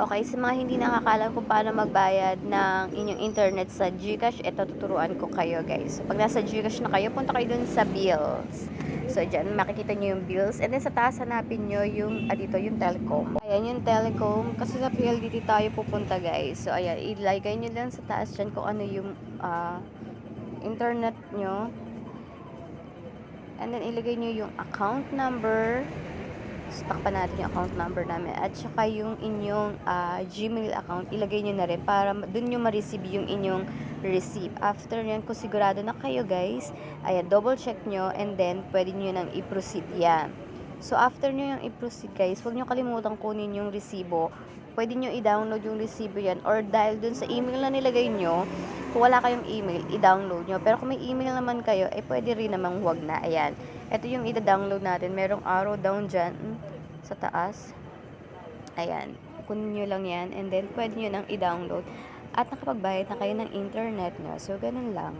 Okay, sa mga hindi nakakalam kung paano magbayad ng inyong internet sa GCash, ito tuturuan ko kayo guys. So, pag nasa GCash na kayo, punta kayo dun sa bills. So, dyan makikita nyo yung bills. And then sa taas, hanapin nyo yung, ah, dito, yung telecom. Ayan, yung telecom. Kasi sa PLDT tayo pupunta guys. So, ayan, ilagay nyo lang sa taas dyan kung ano yung ah, internet nyo. And then, ilagay nyo yung account number. So, takpan natin yung account number namin. At saka yung inyong ah, Gmail account, ilagay nyo na rin para dun nyo ma-receive yung inyong receipt. After nyan, kung sigurado na kayo guys, ayan, double check nyo and then pwede nyo nang i-proceed yan. So, after nyo yung i-proceed guys, huwag nyo kalimutan kunin yung resibo. Pwede nyo i-download yung resibo yan or dahil dun sa email na nilagay nyo, kung wala kayong email, i-download nyo. Pero kung may email naman kayo, eh pwede rin namang huwag na. Ayan. Ito yung i-download natin. Merong arrow down dyan mm, sa taas. Ayan. Kunin nyo lang yan and then pwede nyo nang i-download. At nakapagbayad na kayo ng internet nyo. So, ganun lang.